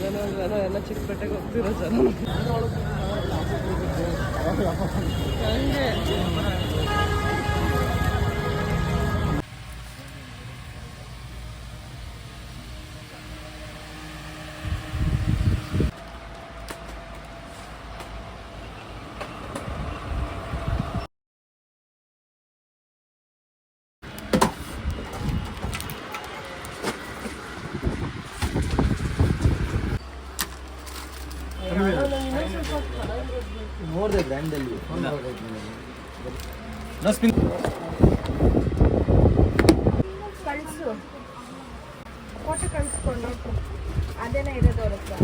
ಜನ ಜನ ಎಲ್ಲ ಚಿಕ್ಕಪೇಟೆಗೆ ಹೋಗ್ತಿರೋ ಜನ. ಹಂಗೆ. ಅದೇನೇ ಇರೋದು ಅವ್ರ ಹತ್ರ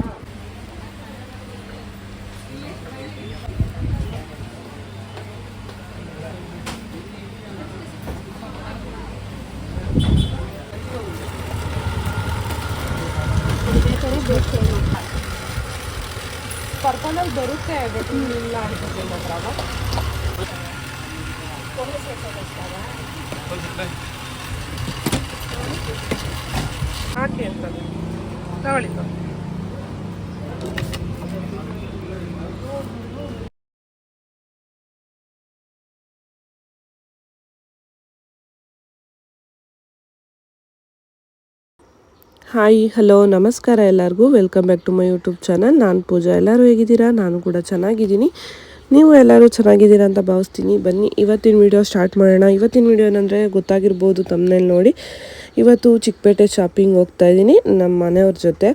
ಕರ್ಕೊಂಡೋಗಿ ಬರುತ್ತೆ ಬಟ್ ಇಲ್ಲ ಅನ್ಸುತ್ತೆ ಮಾತ್ರ ಅವ ಹಾಕಿ ಅಂತ ತಗೊಳ್ಳಿ. ಹಾಯ್, ಹಲೋ, ನಮಸ್ಕಾರ ಎಲ್ಲರಿಗೂ. Welcome back to my YouTube channel ನಾನು ಪೂಜಾ. ಎಲ್ಲರೂ ಹೇಗಿದ್ದೀರಾ? ನಾನು ಕೂಡ ಚೆನ್ನಾಗಿದ್ದೀನಿ. ನೀವು ಎಲ್ಲರೂ ಚೆನ್ನಾಗಿದ್ದೀರಾ ಅಂತ ಭಾವಿಸ್ತೀನಿ. ಬನ್ನಿ, ಇವತ್ತಿನ ವಿಡಿಯೋ ಸ್ಟಾರ್ಟ್ ಮಾಡೋಣ. ಇವತ್ತಿನ ವಿಡಿಯೋ ಏನಂದರೆ ಗೊತ್ತಾಗಿರ್ಬೋದು ತಮ್ಮನೇಲಿ ನೋಡಿ. ಇವತ್ತು ಚಿಕ್ಕಪೇಟೆ ಶಾಪಿಂಗ್ ಹೋಗ್ತಾ ಇದ್ದೀನಿ ನಮ್ಮ ಮನೆಯವ್ರ ಜೊತೆ.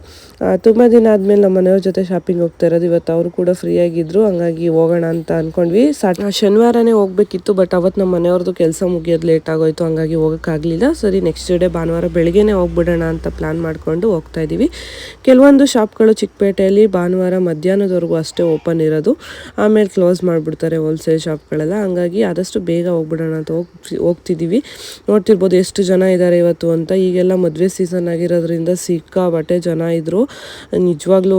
ತುಂಬ ದಿನ ಆದಮೇಲೆ ನಮ್ಮ ಮನೆಯವ್ರ ಜೊತೆ ಶಾಪಿಂಗ್ ಹೋಗ್ತಾ ಇರೋದು. ಇವತ್ತು ಅವರು ಕೂಡ ಫ್ರೀ ಆಗಿದ್ರು, ಹಂಗಾಗಿ ಹೋಗೋಣ ಅಂತ ಅಂದ್ಕೊಂಡ್ವಿ ಶನಿವಾರನೇ ಹೋಗ್ಬೇಕಿತ್ತು ಬಟ್ ಅವತ್ತು ನಮ್ಮ ಮನೆಯವ್ರದ್ದು ಕೆಲಸ ಮುಗಿಯೋದು ಲೇಟ್ ಆಗೋಯ್ತು, ಹಂಗಾಗಿ ಹೋಗೋಕ್ಕಾಗಲಿಲ್ಲ ಸರಿ ನೆಕ್ಸ್ಟ್ ಡೇ ಭಾನುವಾರ ಬೆಳಗ್ಗೆನೇ ಹೋಗ್ಬಿಡೋಣ ಅಂತ ಪ್ಲ್ಯಾನ್ ಮಾಡಿಕೊಂಡು ಹೋಗ್ತಾ ಇದ್ದೀವಿ. ಕೆಲವೊಂದು ಶಾಪ್ಗಳು ಚಿಕ್ಕಪೇಟೆಯಲ್ಲಿ ಭಾನುವಾರ ಮಧ್ಯಾಹ್ನದವರೆಗೂ ಅಷ್ಟೇ ಓಪನ್ ಇರೋದು. ಆಮೇಲೆ ಕ್ಲೋಸ್ ಮಾಡಿಬಿಡ್ತಾರೆ ಹೋಲ್ಸೇಲ್ ಶಾಪ್ಗಳೆಲ್ಲ ಹಂಗಾಗಿ ಆದಷ್ಟು ಬೇಗ ಹೋಗ್ಬಿಡೋಣ ಅಂತ ಹೋಗಿ ಹೋಗ್ತಿದ್ದೀವಿ. ನೋಡ್ತಿರ್ಬೋದು ಎಷ್ಟು ಜನ ಇದ್ದಾರೆ ಇವತ್ತು ಅಂತ ಈಗೆಲ್ಲ ಮದುವೆ ಸೀಸನ್ ಆಗಿರೋದ್ರಿಂದ ಸಿಕ್ಕಾಬಟ್ಟೆ ಜನ ಇದ್ದರು ನಿಜವಾಗ್ಲೂ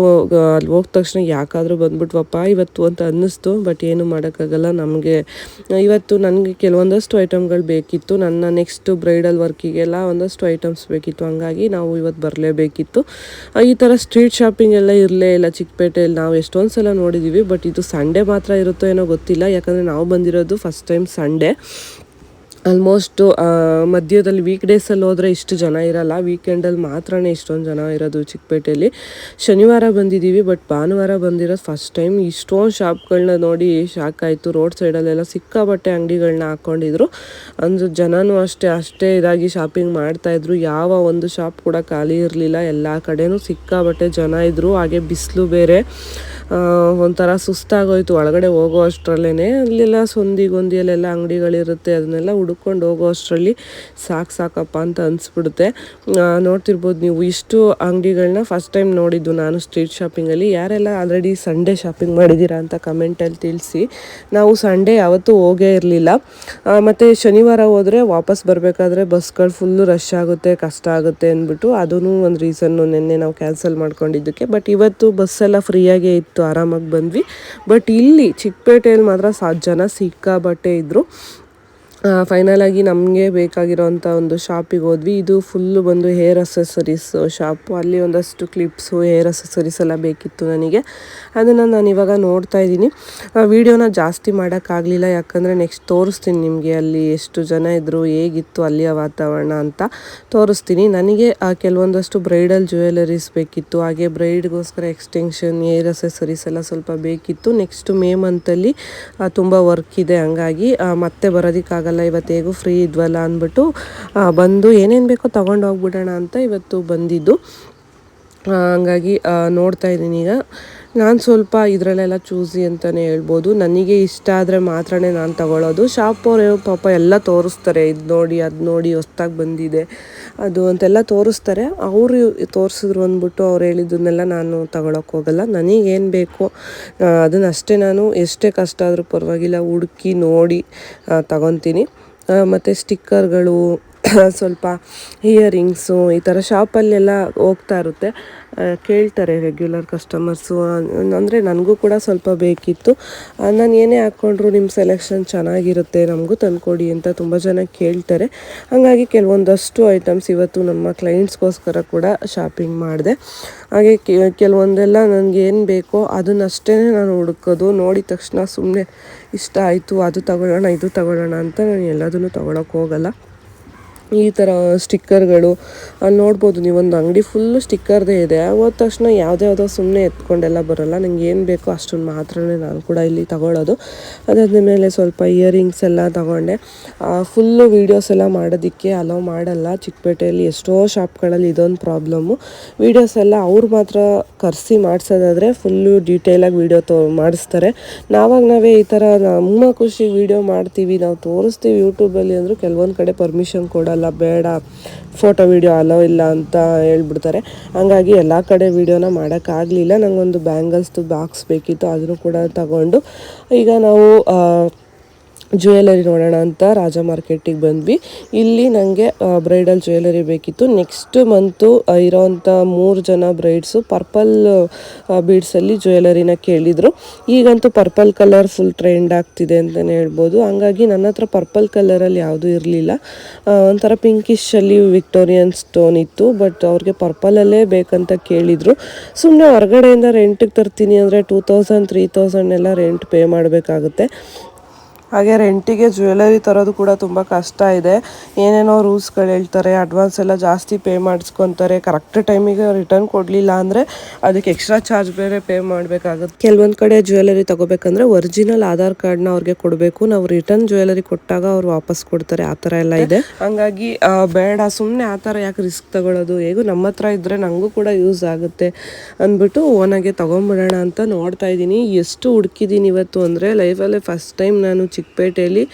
ಅಲ್ಲಿ ಹೋದ ತಕ್ಷಣ ಯಾಕಾದರೂ ಬಂದ್ಬಿಟ್ವಪ್ಪ, ಇವತ್ತು ಅಂತ ಅನ್ನಿಸ್ತು ಬಟ್ ಏನು ಮಾಡೋಕ್ಕಾಗಲ್ಲ ನಮಗೆ. ಇವತ್ತು ನನಗೆ ಕೆಲವೊಂದಷ್ಟು ಐಟಮ್ಗಳು ಬೇಕಿತ್ತು. ನನ್ನ ನೆಕ್ಸ್ಟ್ ಬ್ರೈಡಲ್ ವರ್ಕಿಗೆಲ್ಲ ಒಂದಷ್ಟು ಐಟಮ್ಸ್ ಬೇಕಿತ್ತು. ಹಂಗಾಗಿ ನಾವು ಇವತ್ತು ಬರಲೇಬೇಕಿತ್ತು. ಈ ಥರ ಸ್ಟ್ರೀಟ್ ಶಾಪಿಂಗ್ ಎಲ್ಲ ಇರಲೇ ಇಲ್ಲ ಚಿಕ್ಕಪೇಟೆಯಲ್ಲಿ. ನಾವು ಎಷ್ಟೊಂದು ಸಲ ನೋಡಿದ್ದೀವಿ ಬಟ್ ಇದು ಸಂಡೇ ಮಾತ್ರ ಇರುತ್ತೋ ಏನೋ ಗೊತ್ತಿಲ್ಲ. ಯಾಕಂದರೆ ನಾವು ಬಂದಿರೋದು ಫಸ್ಟ್ ಟೈಮ್ ಸಂಡೇ ಆಲ್ಮೋಸ್ಟು ಮಧ್ಯದಲ್ಲಿ ವೀಕ್ ಡೇಸಲ್ಲಿ ಹೋದರೆ ಇಷ್ಟು ಜನ ಇರಲ್ಲ. ವೀಕೆಂಡಲ್ಲಿ ಮಾತ್ರನೇ ಇಷ್ಟೊಂದು ಜನ ಇರೋದು ಚಿಕ್ಕಪೇಟೆಯಲ್ಲಿ. ಶನಿವಾರ ಬಂದಿದ್ದೀವಿ ಬಟ್ ಭಾನುವಾರ ಬಂದಿರೋದು ಫಸ್ಟ್ ಟೈಮ್ ಇಷ್ಟೊಂದು ಶಾಪ್ಗಳನ್ನ ನೋಡಿ ಶಾಕ್ ಆಯಿತು. ರೋಡ್ ಸೈಡಲ್ಲೆಲ್ಲ ಸಿಕ್ಕಾಬಟ್ಟೆ ಅಂಗಡಿಗಳನ್ನ ಹಾಕ್ಕೊಂಡಿದ್ರು ಅಂದ್ರೆ ಜನನೂ ಅಷ್ಟೇ ಅಷ್ಟೇ ಇದಾಗಿ ಶಾಪಿಂಗ್ ಮಾಡ್ತಾಯಿದ್ರು ಯಾವ ಒಂದು ಶಾಪ್ ಕೂಡ ಖಾಲಿ ಇರಲಿಲ್ಲ. ಎಲ್ಲ ಕಡೆನೂ ಸಿಕ್ಕಾಬಟ್ಟೆ ಜನ ಇದ್ದರು ಹಾಗೆ ಬಿಸಿಲು ಬೇರೆ. ಒಂಥರ ಸುಸ್ತಾಗೋಯ್ತು. ಒಳಗಡೆ ಹೋಗೋ ಅಷ್ಟರಲ್ಲೇ ಅಲ್ಲೆಲ್ಲ ಸೊಂದಿ ಗೊಂದಿಯಲ್ಲೆಲ್ಲ ಅಂಗಡಿಗಳಿರುತ್ತೆ, ಅದನ್ನೆಲ್ಲ ಹುಡ್ಕೊಂಡು ಹೋಗೋ ಅಷ್ಟರಲ್ಲಿ ಸಾಕು ಸಾಕಪ್ಪ ಅಂತ ಅನಿಸ್ಬಿಡುತ್ತೆ. ನೋಡ್ತಿರ್ಬೋದು ನೀವು ಇಷ್ಟು ಅಂಗಡಿಗಳನ್ನ ಫಸ್ಟ್ ಟೈಮ್ ನೋಡಿದ್ದು ನಾನು ಸ್ಟ್ರೀಟ್ ಶಾಪಿಂಗಲ್ಲಿ ಯಾರೆಲ್ಲ ಆಲ್ರೆಡಿ ಸಂಡೇ ಶಾಪಿಂಗ್ ಮಾಡಿದ್ದೀರಾ ಅಂತ ಕಮೆಂಟಲ್ಲಿ ತಿಳಿಸಿ. ನಾವು ಸಂಡೇ ಯಾವತ್ತೂ ಹೋಗೇ ಇರಲಿಲ್ಲ. ಮತ್ತು ಶನಿವಾರ ಹೋದರೆ ವಾಪಸ್ ಬರಬೇಕಾದ್ರೆ ಬಸ್ಗಳು ಫುಲ್ಲು ರಶ್ ಆಗುತ್ತೆ, ಕಷ್ಟ ಆಗುತ್ತೆ ಅಂದ್ಬಿಟ್ಟು ಅದೂ ಒಂದು ರೀಸನ್ನು ನಿನ್ನೆ ನಾವು ಕ್ಯಾನ್ಸಲ್ ಮಾಡ್ಕೊಂಡಿದ್ದಕ್ಕೆ. ಬಟ್ ಇವತ್ತು ಬಸ್ಸೆಲ್ಲ ಫ್ರೀಯಾಗೇ ಇತ್ತು. ಆರಾಮಾಗಿ ಬಂದ್ವಿ. ಬಟ್ ಇಲ್ಲಿ ಚಿಕ್ಕಪೇಟೆಯಲ್ಲಿ ಮಾತ್ರ ಸಾತ್ ಜನ ಸಿಕ್ಕಾಬಟ್ಟೆ ಇದ್ದರು ಫೈನಲ್ ಆಗಿ ನಮಗೆ ಬೇಕಾಗಿರೋಂಥ ಒಂದು ಶಾಪಿಗೆ ಹೋದ್ವಿ. ಇದು ಫುಲ್ಲು ಬಂದು ಹೇರ್ ಅಸೆಸರೀಸ್ ಶಾಪು ಅಲ್ಲಿ ಒಂದಷ್ಟು ಕ್ಲಿಪ್ಸು ಹೇರ್ ಅಸೆಸರೀಸ್ ಎಲ್ಲ ಬೇಕಿತ್ತು ನನಗೆ. ಅದನ್ನು ನಾನು ಇವಾಗ ನೋಡ್ತಾ ಇದ್ದೀನಿ. ವೀಡಿಯೋನ ಜಾಸ್ತಿ ಮಾಡೋಕ್ಕಾಗಲಿಲ್ಲ ಯಾಕಂದರೆ ನೆಕ್ಸ್ಟ್ ತೋರಿಸ್ತೀನಿ ನಿಮಗೆ ಅಲ್ಲಿ ಎಷ್ಟು ಜನ ಇದ್ದರು ಹೇಗಿತ್ತು ಅಲ್ಲಿಯ ವಾತಾವರಣ ಅಂತ ತೋರಿಸ್ತೀನಿ. ನನಗೆ ಕೆಲವೊಂದಷ್ಟು ಬ್ರೈಡಲ್ ಜ್ಯುವೆಲರೀಸ್ ಬೇಕಿತ್ತು. ಹಾಗೆ ಬ್ರೈಡ್ಗೋಸ್ಕರ ಎಕ್ಸ್ಟೆನ್ಷನ್ ಹೇರ್ ಅಸೆಸರೀಸ್ ಎಲ್ಲ ಸ್ವಲ್ಪ ಬೇಕಿತ್ತು. ನೆಕ್ಸ್ಟ್ ಮೇ ಮಂತಲ್ಲಿ ತುಂಬ ವರ್ಕ್ ಇದೆ. ಹಂಗಾಗಿ ಮತ್ತೆ ಬರೋದಕ್ಕಾಗಲ್ಲ. ಇವತ್ತು ಹೇಗೂ ಫ್ರೀ ಇದ್ವಲ್ಲ ಅಂದ್ಬಿಟ್ಟು ಬಂದು ಏನೇನು ಬೇಕೋ ತೊಗೊಂಡು ಹೋಗ್ಬಿಡೋಣ ಅಂತ ಇವತ್ತು ಬಂದಿದ್ದು. ಹಂಗಾಗಿ ನೋಡ್ತಾ ಇದ್ದೀನಿ ಈಗ. ನಾನು ಸ್ವಲ್ಪ ಇದರಲ್ಲೆಲ್ಲ ಚೂಸಿ ಅಂತಲೇ ಹೇಳ್ಬೋದು. ನನಗೆ ಇಷ್ಟ ಆದರೆ ಮಾತ್ರನೇ ನಾನು ತಗೊಳ್ಳೋದು ಶಾಪ್ ಅವರು ಪಾಪ ಎಲ್ಲ ತೋರಿಸ್ತಾರೆ. ಇದು ನೋಡಿ, ಅದು ನೋಡಿ ಹೊಸ್ದಾಗಿ ಬಂದಿದೆ. ಅದು ಅಂತೆಲ್ಲ ತೋರಿಸ್ತಾರೆ. ಅವರು ತೋರಿಸಿದ್ರು ಅಂದ್ಬಿಟ್ಟು ಅವ್ರು ಹೇಳಿದ್ದನ್ನೆಲ್ಲ ನಾನು ತಗೊಳಕ್ಕೆ ಹೋಗಲ್ಲ. ನನಗೇನು ಬೇಕು ಅದನ್ನಷ್ಟೇ ನಾನು ಎಷ್ಟೇ ಕಷ್ಟ ಆದರೂ ಪರವಾಗಿಲ್ಲ. ಹುಡುಕಿ ನೋಡಿ ತಗೊತೀನಿ. ಮತ್ತು ಸ್ಟಿಕ್ಕರ್ಗಳು ಸ್ವಲ್ಪ ಇಯರಿಂಗ್ಸು ಈ ಥರ ಶಾಪಲ್ಲೆಲ್ಲ ಹೋಗ್ತಾ ಇರುತ್ತೆ. ಕೇಳ್ತಾರೆ ರೆಗ್ಯುಲರ್ ಕಸ್ಟಮರ್ಸು ಅಂದರೆ ನನಗೂ ಕೂಡ ಸ್ವಲ್ಪ ಬೇಕಿತ್ತು. ನಾನು ಏನೇ ಹಾಕ್ಕೊಂಡ್ರು ನಿಮ್ಮ ಸೆಲೆಕ್ಷನ್ ಚೆನ್ನಾಗಿರುತ್ತೆ, ನಮಗೂ ತಂದುಕೊಡಿ ಅಂತ ತುಂಬ ಜನ ಕೇಳ್ತಾರೆ. ಹಾಗಾಗಿ ಕೆಲವೊಂದಷ್ಟು ಐಟಮ್ಸ್ ಇವತ್ತು ನಮ್ಮ ಕ್ಲೈಂಟ್ಸ್ಗೋಸ್ಕರ ಕೂಡ ಶಾಪಿಂಗ್ ಮಾಡಿದೆ. ಹಾಗೆ ಕೆಲವೊಂದೆಲ್ಲ ನನಗೆ ಏನು ಬೇಕೋ ಅದನ್ನಷ್ಟೇ ನಾನು ಹುಡುಕೋದು. ನೋಡಿದ ತಕ್ಷಣ ಸುಮ್ಮನೆ ಇಷ್ಟ ಆಯಿತು, ಅದು ತಗೊಳ್ಳೋಣ, ಇದು ತಗೊಳ್ಳೋಣ ಅಂತ ನಾನು ಎಲ್ಲದನ್ನು ತೊಗೊಳಕ್ಕೆ ಹೋಗಲ್ಲ. ಈ ಥರ ಸ್ಟಿಕ್ಕರ್ಗಳು ನೋಡ್ಬೋದು ನೀವು ಒಂದು ಅಂಗಡಿ ಫುಲ್ಲು ಸ್ಟಿಕ್ಕರ್ದೇ ಇದೆ. ಹೋದ ತಕ್ಷಣ ಯಾವುದೇ ಯಾವುದೋ ಸುಮ್ಮನೆ ಎತ್ಕೊಂಡೆಲ್ಲ ಬರೋಲ್ಲ. ನನಗೆ ಏನು ಬೇಕೋ ಅಷ್ಟನ್ನು ಮಾತ್ರನೇ ನಾನು ಕೂಡ ಇಲ್ಲಿ ತಗೊಳ್ಳೋದು ಅದಾದ ಮೇಲೆ ಸ್ವಲ್ಪ ಇಯರಿಂಗ್ಸ್ ಎಲ್ಲ ತಗೊಂಡೆ. ಫುಲ್ಲು ವೀಡಿಯೋಸ್ ಎಲ್ಲ ಮಾಡೋದಕ್ಕೆ ಅಲೋ ಮಾಡಲ್ಲ. ಚಿಕ್ಕಪೇಟೆಯಲ್ಲಿ ಎಷ್ಟೋ ಶಾಪ್ಗಳಲ್ಲಿ ಇದೊಂದು ಪ್ರಾಬ್ಲಮ್ಮು ವೀಡಿಯೋಸ್ ಎಲ್ಲ ಅವ್ರು ಮಾತ್ರ ಕರೆಸಿ ಮಾಡಿಸೋದಾದರೆ ಫುಲ್ಲು ಡೀಟೇಲಾಗಿ ವೀಡಿಯೋ ತೋ, ಮಾಡಿಸ್ತಾರೆ. ನಾವಾಗ ನಾವೇ ಈ ಥರ ನಮ್ಮ ಖುಷಿ ವೀಡಿಯೋ ಮಾಡ್ತೀವಿ, ನಾವು ತೋರಿಸ್ತೀವಿ ಯೂಟ್ಯೂಬಲ್ಲಿ ಅಂದರೂ ಕೆಲವೊಂದು ಕಡೆ ಪರ್ಮಿಷನ್ ಕೊಡಲ್ಲ. ಬೇಡ ಫೋಟೋ ವೀಡಿಯೋ ಅಲೋ ಇಲ್ಲ ಅಂತ ಹೇಳ್ಬಿಡ್ತಾರೆ. ಹಂಗಾಗಿ ಎಲ್ಲ ಕಡೆ ವೀಡಿಯೋನ ಮಾಡೋಕ್ಕಾಗಲಿಲ್ಲ ನನಗೊಂದು ಬ್ಯಾಂಗಲ್ಸ್ದು ಬಾಕ್ಸ್ ಬೇಕಿತ್ತು ಅದನ್ನು ಕೂಡ ತಗೊಂಡು. ಈಗ ನಾವು ಜ್ಯುವೆಲರಿ ನೋಡೋಣ ಅಂತ ರಾಜ ಮಾರ್ಕೆಟಿಗೆ ಬಂದ್ವಿ. ಇಲ್ಲಿ ನನಗೆ ಬ್ರೈಡಲ್ ಜ್ಯುವೆಲರಿ ಬೇಕಿತ್ತು. ನೆಕ್ಸ್ಟ್ ಮಂತು ಇರೋವಂಥ ಮೂರು ಜನ ಬ್ರೈಡ್ಸು ಪರ್ಪಲ್ ಬೀಡ್ಸಲ್ಲಿ ಜ್ಯುವೆಲರಿನ ಕೇಳಿದರು. ಈಗಂತೂ ಪರ್ಪಲ್ ಕಲರ್ ಫುಲ್ ಟ್ರೆಂಡ್ ಆಗ್ತಿದೆ ಅಂತಲೇ ಹೇಳ್ಬೋದು. ಹಂಗಾಗಿ ನನ್ನ ಹತ್ರ ಪರ್ಪಲ್ ಕಲರಲ್ಲಿ ಯಾವುದೂ ಇರಲಿಲ್ಲ. ಒಂಥರ ಪಿಂಕಿಶಲ್ಲಿ ವಿಕ್ಟೋರಿಯನ್ ಸ್ಟೋನ್ ಇತ್ತು ಬಟ್ ಅವ್ರಿಗೆ ಪರ್ಪಲಲ್ಲೇ ಬೇಕಂತ ಕೇಳಿದರು. ಸುಮ್ಮನೆ ಹೊರಗಡೆಯಿಂದ ರೆಂಟಿಗೆ ತರ್ತೀನಿ ಅಂದರೆ ಟೂ ತೌಸಂಡ್ ತ್ರೀ ತೌಸಂಡ್ ಎಲ್ಲ ರೆಂಟ್ ಪೇ ಮಾಡಬೇಕಾಗುತ್ತೆ. ಹಾಗೆ ರೆಂಟಿಗೆ ಜ್ಯುವೆಲರಿ ತರೋದು ಕೂಡ ತುಂಬ ಕಷ್ಟ ಇದೆ. ಏನೇನೋ ರೂಲ್ಸ್ಗಳು ಹೇಳ್ತಾರೆ ಅಡ್ವಾನ್ಸ್ ಎಲ್ಲ ಜಾಸ್ತಿ ಪೇ ಮಾಡಿಸ್ಕೊತಾರೆ ಕರೆಕ್ಟ್ ಟೈಮಿಗೆ ರಿಟರ್ನ್ ಕೊಡಲಿಲ್ಲ ಅಂದರೆ ಅದಕ್ಕೆ ಎಕ್ಸ್ಟ್ರಾ ಚಾರ್ಜ್ ಬೇರೆ ಪೇ ಮಾಡಬೇಕಾಗುತ್ತೆ. ಕೆಲವೊಂದು ಕಡೆ ಜ್ಯುವೆಲರಿ ತಗೋಬೇಕಂದ್ರೆ ಒರಿಜಿನಲ್ ಆಧಾರ್ ಕಾರ್ಡ್ನ ಅವ್ರಿಗೆ ಕೊಡಬೇಕು. ನಾವು ರಿಟರ್ನ್ ಜ್ಯುವೆಲರಿ ಕೊಟ್ಟಾಗ ಅವ್ರು ವಾಪಸ್ ಕೊಡ್ತಾರೆ, ಆ ಥರ ಎಲ್ಲ ಇದೆ. ಹಂಗಾಗಿ ಬೇಡ ಸುಮ್ಮನೆ ಆ ಥರ ಯಾಕೆ ರಿಸ್ಕ್ ತಗೊಳ್ಳೋದು ಹೇಗೂ ನಮ್ಮ ಹತ್ರ ಇದ್ದರೆ ನನಗೂ ಕೂಡ ಯೂಸ್ ಆಗುತ್ತೆ ಅಂದ್ಬಿಟ್ಟು ಓನಾಗೆ ತೊಗೊಂಬಿಡೋಣ ಅಂತ ನೋಡ್ತಾ ಇದ್ದೀನಿ. ಎಷ್ಟು ಹುಡುಕಿದ್ದೀನಿ ಇವತ್ತು ಅಂದರೆ ಲೈಫಲ್ಲೇ ಫಸ್ಟ್ ಟೈಮ್ ನಾನು ಚಿಕ್ಕಪೇಟೆಯಲ್ಲಿ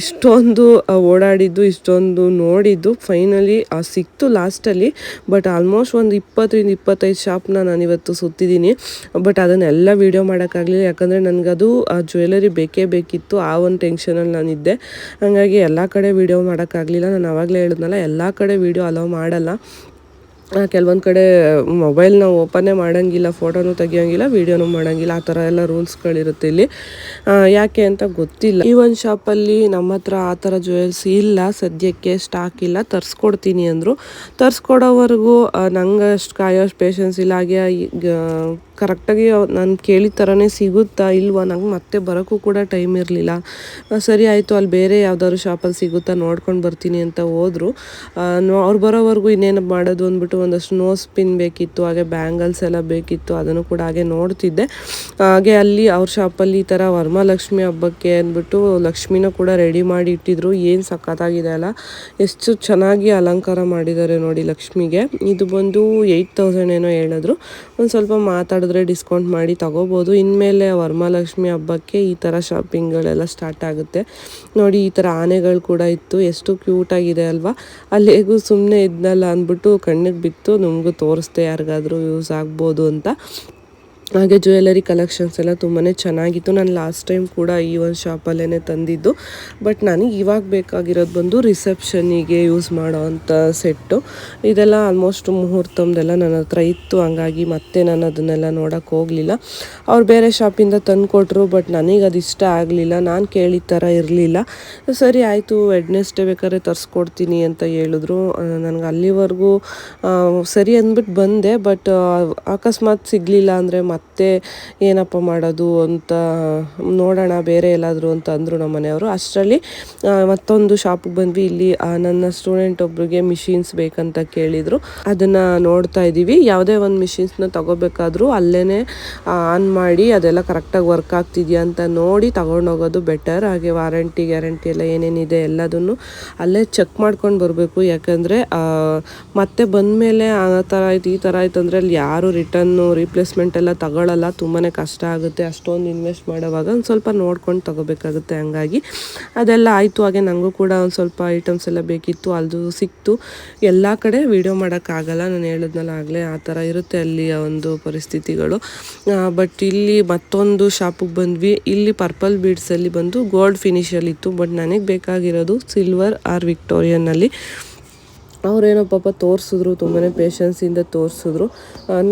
ಇಷ್ಟೊಂದು ಓಡಾಡಿದ್ದು, ಇಷ್ಟೊಂದು ನೋಡಿದ್ದು ಫೈನಲಿ ಸಿಕ್ತು ಲಾಸ್ಟಲ್ಲಿ ಬಟ್ ಆಲ್ಮೋಸ್ಟ್ ಒಂದು ಇಪ್ಪತ್ತರಿಂದ ಇಪ್ಪತ್ತೈದು ಶಾಪ್ನ ನಾನು ಇವತ್ತು ಸುತ್ತಿದ್ದೀನಿ. ಬಟ್ ಅದನ್ನೆಲ್ಲ ವೀಡಿಯೋ ಮಾಡೋಕ್ಕಾಗಲಿಲ್ಲ, ಯಾಕಂದರೆ ನನಗದು, ಆ ಜ್ಯುವೆಲರಿ ಬೇಕೇ ಬೇಕಿತ್ತು, ಆ ಒಂದು ಟೆನ್ಷನಲ್ಲಿ ನಾನಿದ್ದೆ. ಹಾಗಾಗಿ ಎಲ್ಲ ಕಡೆ ವೀಡಿಯೋ ಮಾಡೋಕ್ಕಾಗಲಿಲ್ಲ, ನಾನು ಆವಾಗಲೇ ಹೇಳಿದ್ನಲ್ಲ, ಎಲ್ಲ ಕಡೆ ವೀಡಿಯೋ ಅಲೋ ಮಾಡಲ್ಲ. ಕೆಲವೊಂದು ಕಡೆ ಮೊಬೈಲ್ನ ಓಪನ್ನೇ ಮಾಡೋಂಗಿಲ್ಲ, ಫೋಟೋನು ತೆಗಿಯೋಂಗಿಲ್ಲ, ವೀಡಿಯೋನು ಮಾಡೋಂಗಿಲ್ಲ, ಆ ಥರ ಎಲ್ಲ ರೂಲ್ಸ್ಗಳಿರುತ್ತೆ ಇಲ್ಲಿ. ಯಾಕೆ ಅಂತ ಗೊತ್ತಿಲ್ಲ. ಈ ಒಂದು ಶಾಪಲ್ಲಿ ನಮ್ಮ ಹತ್ರ ಆ ಥರ ಜ್ಯುವೆಲ್ಸ್ ಇಲ್ಲ, ಸದ್ಯಕ್ಕೆ ಸ್ಟಾಕ್ ಇಲ್ಲ, ತರಿಸ್ಕೊಡ್ತೀನಿ ಅಂದರು. ತರಿಸ್ಕೊಡೋವರೆಗೂ ನಂಗೆ ಅಷ್ಟು ಕಾಯೋಷ್ಟು ಪೇಷನ್ಸ್ ಇಲ್ಲ. ಹಾಗೆ ಕರೆಕ್ಟಾಗಿ ನಾನು ಕೇಳಿದ ಥರನೇ ಸಿಗುತ್ತಾ ಇಲ್ವಾ? ನಂಗೆ ಮತ್ತೆ ಬರೋಕ್ಕೂ ಕೂಡ ಟೈಮ್ ಇರಲಿಲ್ಲ. ಸರಿ ಆಯಿತು, ಅಲ್ಲಿ ಬೇರೆ ಯಾವ್ದಾದ್ರು ಶಾಪಲ್ಲಿ ಸಿಗುತ್ತಾ ನೋಡ್ಕೊಂಡು ಬರ್ತೀನಿ ಅಂತ ಹೋದ್ರು. ಅವ್ರು ಬರೋವರೆಗೂ ಇನ್ನೇನು ಮಾಡೋದು ಅಂದ್ಬಿಟ್ಟು ಒಂದಷ್ಟು ನೋಸ್ ಪಿನ್ ಬೇಕಿತ್ತು, ಹಾಗೆ ಬ್ಯಾಂಗಲ್ಸ್ ಎಲ್ಲ ಬೇಕಿತ್ತು, ಅದನ್ನು ಕೂಡ ಹಾಗೆ ನೋಡ್ತಿದ್ದೆ. ಹಾಗೆ ಅಲ್ಲಿ ಅವ್ರ ಶಾಪಲ್ಲಿ ಈ ಥರ ವರಮಹಾಲಕ್ಷ್ಮಿ ಹಬ್ಬಕ್ಕೆ ಅಂದ್ಬಿಟ್ಟು ಲಕ್ಷ್ಮಿನ ಕೂಡ ರೆಡಿ ಮಾಡಿ ಇಟ್ಟಿದ್ರು. ಏನು ಸಖತ್ತಾಗಿದೆ ಅಲ್ಲ? ಎಷ್ಟು ಚೆನ್ನಾಗಿ ಅಲಂಕಾರ ಮಾಡಿದ್ದಾರೆ ನೋಡಿ ಲಕ್ಷ್ಮಿಗೆ. ಇದು ಬಂದು ಏಯ್ಟ್ ತೌಸಂಡ್ ಏನೋ ಹೇಳಿದ್ರು. ಒಂದು ಸ್ವಲ್ಪ ಮಾತಾಡಿದ್ರೆ ಡಿಸ್ಕೌಂಟ್ ಮಾಡಿ ತಗೋಬೋದು. ಇನ್ಮೇಲೆ ವರಮಹಾಲಕ್ಷ್ಮಿ ಹಬ್ಬಕ್ಕೆ ಈ ಥರ ಶಾಪಿಂಗ್ಗಳೆಲ್ಲ ಸ್ಟಾರ್ಟ್ ಆಗುತ್ತೆ. ನೋಡಿ, ಈ ಥರ ಆನೆಗಳು ಕೂಡ ಇತ್ತು. ಎಷ್ಟು ಕ್ಯೂಟಾಗಿದೆ ಅಲ್ವಾ? ಅಲ್ಲಿ ಹೇಗೂ ಸುಮ್ಮನೆ ಇದ್ನಲ್ಲ ಅಂದ್ಬಿಟ್ಟು ಕಣ್ಣಿಗೆ ಬಿತ್ತು. ನಮಗೂ ತೋರಿಸ್ದೆ ಯಾರಿಗಾದರೂ ಯೂಸ್ ಆಗ್ಬೋದು ಅಂತ. ಹಾಗೆ ಜ್ಯುವೆಲರಿ ಕಲೆಕ್ಷನ್ಸ್ ಎಲ್ಲ ತುಂಬಾ ಚೆನ್ನಾಗಿತ್ತು. ನಾನು ಲಾಸ್ಟ್ ಟೈಮ್ ಕೂಡ ಈ ಒಂದು ಶಾಪಲ್ಲೇ ತಂದಿದ್ದು. ಬಟ್ ನನಗೆ ಇವಾಗ ಬೇಕಾಗಿರೋದು ಬಂದು ರಿಸೆಪ್ಷನಿಗೆ ಯೂಸ್ ಮಾಡೋ ಅಂಥ ಸೆಟ್ಟು ಇದೆಲ್ಲ ಆಲ್ಮೋಸ್ಟ್ ಮುಹೂರ್ತಮ್ದೆಲ್ಲ ನನ್ನ ಹತ್ರ ಇತ್ತು. ಹಂಗಾಗಿ ಮತ್ತೆ ನಾನು ಅದನ್ನೆಲ್ಲ ನೋಡೋಕ್ಕೆ ಹೋಗಲಿಲ್ಲ. ಅವ್ರು ಬೇರೆ ಶಾಪಿಂದ ತಂದುಕೊಟ್ರು ಬಟ್ ನನಗೆ ಅದು ಇಷ್ಟ ಆಗಲಿಲ್ಲ. ನಾನು ಕೇಳಿದ ಥರ ಇರಲಿಲ್ಲ. ಸರಿ, ಆಯಿತು ವೆಡ್ನೆಸ್ಡೇ ಬೇಕಾದ್ರೆ ತರಿಸ್ಕೊಡ್ತೀನಿ ಅಂತ ಹೇಳಿದ್ರು. ನನಗೆ ಅಲ್ಲಿವರೆಗೂ ಸರಿ ಅಂದ್ಬಿಟ್ಟು ಬಂದೆ. ಬಟ್ ಅಕಸ್ಮಾತ್ ಸಿಗಲಿಲ್ಲ ಅಂದರೆ ಮತ್ತೆ ಏನಪ್ಪ ಮಾಡೋದು ಅಂತ ನೋಡೋಣ, ಬೇರೆ ಎಲ್ಲಾದರೂ ಅಂತ ಅಂದರು ನಮ್ಮ ಮನೆಯವರು. ಅಷ್ಟರಲ್ಲಿ ಮತ್ತೊಂದು ಶಾಪಿಗೆ ಬಂದ್ವಿ. ಇಲ್ಲಿ ನನ್ನ ಸ್ಟೂಡೆಂಟ್ ಒಬ್ರಿಗೆ ಮಿಷಿನ್ಸ್ ಬೇಕಂತ ಕೇಳಿದರು. ಅದನ್ನು ನೋಡ್ತಾ ಇದ್ದೀವಿ. ಯಾವುದೇ ಒಂದು ಮಿಷಿನ್ಸ್ನ ತಗೋಬೇಕಾದ್ರೂ ಅಲ್ಲೇ ಆನ್ ಮಾಡಿ ಅದೆಲ್ಲ ಕರೆಕ್ಟಾಗಿ ವರ್ಕ್ ಆಗ್ತಿದೆಯಾ ಅಂತ ನೋಡಿ ತಗೊಂಡೋಗೋದು ಬೆಟರ್ ಹಾಗೆ ವಾರಂಟಿ ಗ್ಯಾರಂಟಿ ಎಲ್ಲ ಏನೇನಿದೆ ಎಲ್ಲದನ್ನು ಅಲ್ಲೇ ಚೆಕ್ ಮಾಡ್ಕೊಂಡು ಬರಬೇಕು. ಯಾಕಂದರೆ ಮತ್ತೆ ಬಂದಮೇಲೆ ಆ ಥರ ಆಯ್ತು, ಈ ಥರ ಆಯ್ತು ಅಂದರೆ ಅಲ್ಲಿ ಯಾರು ರಿಟರ್ನು ರೀಪ್ಲೇಸ್ಮೆಂಟ್ ಎಲ್ಲ ತಗೊಳ್ಳಲ್ಲ ತುಂಬಾ ಕಷ್ಟ ಆಗುತ್ತೆ, ಅಷ್ಟೊಂದು ಇನ್ವೆಸ್ಟ್ ಮಾಡೋವಾಗ ಒಂದು ಸ್ವಲ್ಪ ನೋಡ್ಕೊಂಡು ತಗೋಬೇಕಾಗುತ್ತೆ ಹಂಗಾಗಿ. ಅದೆಲ್ಲ ಆಯಿತು, ಹಾಗೆ ನನಗೂ ಕೂಡ ಒಂದು ಸ್ವಲ್ಪ ಐಟಮ್ಸ್ ಎಲ್ಲ ಬೇಕಿತ್ತು ಅದು ಸಿಕ್ತು. ಎಲ್ಲ ಕಡೆ ವೀಡಿಯೋ ಮಾಡೋಕ್ಕಾಗಲ್ಲ ನಾನು ಹೇಳಿದ್ನಲ್ಲ ಆಗಲೇ ಆ ಥರ ಇರುತ್ತೆ ಅಲ್ಲಿಯ ಒಂದು ಪರಿಸ್ಥಿತಿಗಳು. ಬಟ್ ಇಲ್ಲಿ ಮತ್ತೊಂದು ಶಾಪಿಗೆ ಬಂದ್ವಿ. ಇಲ್ಲಿ ಪರ್ಪಲ್ ಬೀಡ್ಸಲ್ಲಿ ಬಂದು ಗೋಲ್ಡ್ ಫಿನಿಷಲ್ಲಿತ್ತು ಬಟ್ ನನಗೆ ಬೇಕಾಗಿರೋದು ಸಿಲ್ವರ್ ಆರ್ ವಿಕ್ಟೋರಿಯನ್ನಲ್ಲಿ ಅವರೇನೋ ಪಾಪ ತೋರಿಸಿದ್ರು ತುಂಬಾ ಪೇಷನ್ಸಿಂದ ತೋರಿಸಿದ್ರು.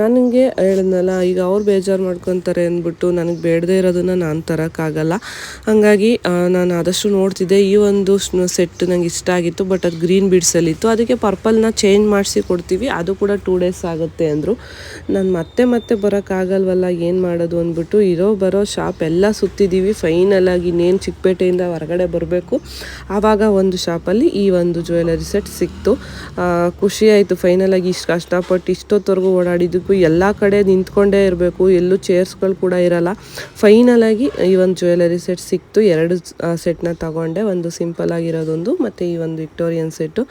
ನನಗೆ ಹೇಳಿದ್ನಲ್ಲ, ಈಗ ಅವ್ರು ಬೇಜಾರು ಮಾಡ್ಕೊತಾರೆ ಅಂದ್ಬಿಟ್ಟು ನನಗೆ ಬೇಡದೇ ಇರೋದನ್ನು ನಾನು ತರೋಕ್ಕಾಗಲ್ಲ ಹಾಗಾಗಿ ನಾನು ಆದಷ್ಟು ನೋಡ್ತಿದ್ದೆ. ಈ ಒಂದು ಸೆಟ್ ನಂಗೆ ಇಷ್ಟ ಆಗಿತ್ತು ಬಟ್ ಅದು ಗ್ರೀನ್ ಬೀಡ್ಸಲ್ಲಿತ್ತು ಅದಕ್ಕೆ ಪರ್ಪಲ್ನ ಚೇಂಜ್ ಮಾಡಿಸಿ ಕೊಡ್ತೀವಿ. ಅದು ಕೂಡ ಟೂ ಡೇಸ್ ಆಗುತ್ತೆ ಅಂದರು. ನಾನು ಮತ್ತೆ ಮತ್ತೆ ಬರೋಕ್ಕಾಗಲ್ವಲ್ಲ ಏನು ಮಾಡೋದು ಅಂದ್ಬಿಟ್ಟು ಇರೋ ಬರೋ ಶಾಪ್ ಎಲ್ಲ ಸುತ್ತಿದ್ದೀವಿ ಫೈನಲ್ ಆಗಿ ಇನ್ನೇನು ಚಿಕ್ಕಪೇಟೆಯಿಂದ ಹೊರಗಡೆ ಬರಬೇಕು. ಆವಾಗ ಒಂದು ಶಾಪಲ್ಲಿ ಈ ಒಂದು ಜ್ಯುವೆಲರಿ ಸೆಟ್ ಸಿಕ್ತು. ಆ, ಖುಷಿ ಆಯಿತು ಫೈನಲ್ ಆಗಿ ಇಷ್ಟು ಕಷ್ಟಪಟ್ಟು ಇಷ್ಟೊತ್ತವರೆಗೂ ಓಡಾಡಿದ್ದಕ್ಕೂ ಎಲ್ಲ ಕಡೆ ನಿಂತ್ಕೊಂಡೇ ಇರಬೇಕು ಎಲ್ಲೂ ಚೇರ್ಸ್ಗಳು ಕೂಡ ಇರಲ್ಲ. ಫೈನಲಾಗಿ ಈ ಒಂದು ಜ್ಯುವೆಲರಿ ಸೆಟ್ ಸಿಕ್ತು ಎರಡು ಸೆಟ್ನ ತಗೊಂಡೆ ಒಂದು ಸಿಂಪಲ್ ಆಗಿರೋದೊಂದು ಮತ್ತು ಈ ಒಂದು ವಿಕ್ಟೋರಿಯನ್ ಸೆಟ್ಟು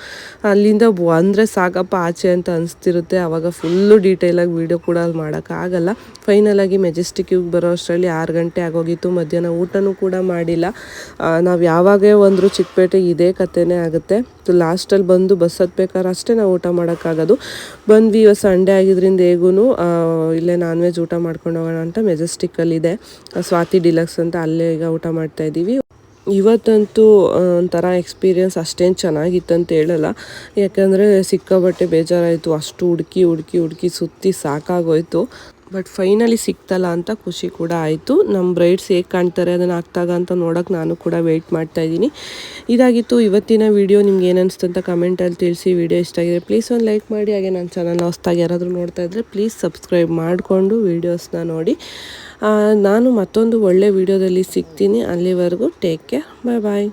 ಅಲ್ಲಿಂದ ಅಂದರೆ ಸಾಕಪ್ಪ ಆಚೆ ಅಂತ ಅನಿಸ್ತಿರುತ್ತೆ ಆವಾಗ ಫುಲ್ಲು ಡೀಟೇಲಾಗಿ ವೀಡಿಯೋ ಕೂಡ ಅಲ್ಲಿ ಮಾಡೋಕ್ಕಾಗಲ್ಲ ಫೈನಲ್ ಆಗಿ ಮೆಜೆಸ್ಟಿಕ್ಕಿಗೆ ಬರೋ ಅಷ್ಟರಲ್ಲಿ ಆರು ಗಂಟೆ ಆಗೋಗಿತ್ತು ಮಧ್ಯಾಹ್ನ ಊಟನೂ ಕೂಡ ಮಾಡಿಲ್ಲ. ನಾವು ಯಾವಾಗೇ ಒಂದರು ಚಿಕ್ಕಪೇಟೆ ಇದೇ ಕಥೆನೇ ಆಗುತ್ತೆ. ಲಾಸ್ಟಲ್ಲಿ ಬಂದು ಬಸ್ ಹತ್ಬೇಕಾದ್ರೆ ಅಷ್ಟೇ ನಾವು ಊಟ ಮಾಡೋಕ್ಕಾಗೋದು. ಬಂದ್ವಿ ಇವತ್ತು ಸಂಡೇ ಆಗಿದ್ರಿಂದ ಹೇಗೂ ಇಲ್ಲೇ ನಾನ್ ವೆಜ್ ಊಟ ಮಾಡ್ಕೊಂಡು ಹೋಗೋಣ ಅಂತ ಮೆಜೆಸ್ಟಿಕ್ಕಲ್ಲಿದೆ ಸ್ವಾತಿ ಡಿಲಕ್ಸ್ ಅಂತ ಅಲ್ಲೇ ಈಗ ಊಟ ಮಾಡ್ತಾ ಇದ್ದೀವಿ. ಇವತ್ತಂತೂ ಒಂಥರ ಎಕ್ಸ್ಪೀರಿಯನ್ಸ್ ಅಷ್ಟೇನು ಚೆನ್ನಾಗಿತ್ತಂತ ಹೇಳಲ್ಲ. ಯಾಕಂದರೆ ಸಿಕ್ಕಾಬಟ್ಟೆ ಬೇಜಾರಾಯಿತು. ಅಷ್ಟು ಹುಡುಕಿ ಹುಡುಕಿ ಹುಡುಕಿ ಸುತ್ತಿ ಸಾಕಾಗೋಯ್ತು. ಬಟ್ ಫೈನಲಿ ಸಿಕ್ತಲ್ಲ ಅಂತ ಖುಷಿ ಕೂಡ ಆಯಿತು. ನಮ್ಮ ಬ್ರೈಡ್ಸ್ ಹೇಗೆ ಕಾಣ್ತಾರೆ ಅದನ್ನು ಆಗ್ತಾಗ ಅಂತ ನೋಡೋಕೆ ನಾನು ಕೂಡ ವೆಯ್ಟ್ ಮಾಡ್ತಾ ಇದ್ದೀನಿ. ಇದಾಗಿತ್ತು ಇವತ್ತಿನ ವೀಡಿಯೋ ನಿಮ್ಗೆ ಏನು ಅನಿಸ್ತು ಅಂತ ಕಮೆಂಟಲ್ಲಿ ತಿಳಿಸಿ. ವಿಡಿಯೋ ಇಷ್ಟ ಆಗಿದೆ ಪ್ಲೀಸ್ ಒಂದು ಲೈಕ್ ಮಾಡಿ. ಹಾಗೆ ನನ್ನ ಚಾನಲ್ ಹೊಸ್ದಾಗಿ ಯಾರಾದರೂ ನೋಡ್ತಾ ಇದ್ದರೆ ಪ್ಲೀಸ್ ಸಬ್ಸ್ಕ್ರೈಬ್ ಮಾಡಿಕೊಂಡು ವೀಡಿಯೋಸ್ನ ನೋಡಿ. ನಾನು ಮತ್ತೊಂದು ಒಳ್ಳೆ ವೀಡಿಯೋದಲ್ಲಿ ಸಿಗ್ತೀನಿ. ಅಲ್ಲಿವರೆಗೂ ಟೇಕ್ ಕೇರ್ ಬಾಯ್ ಬಾಯ್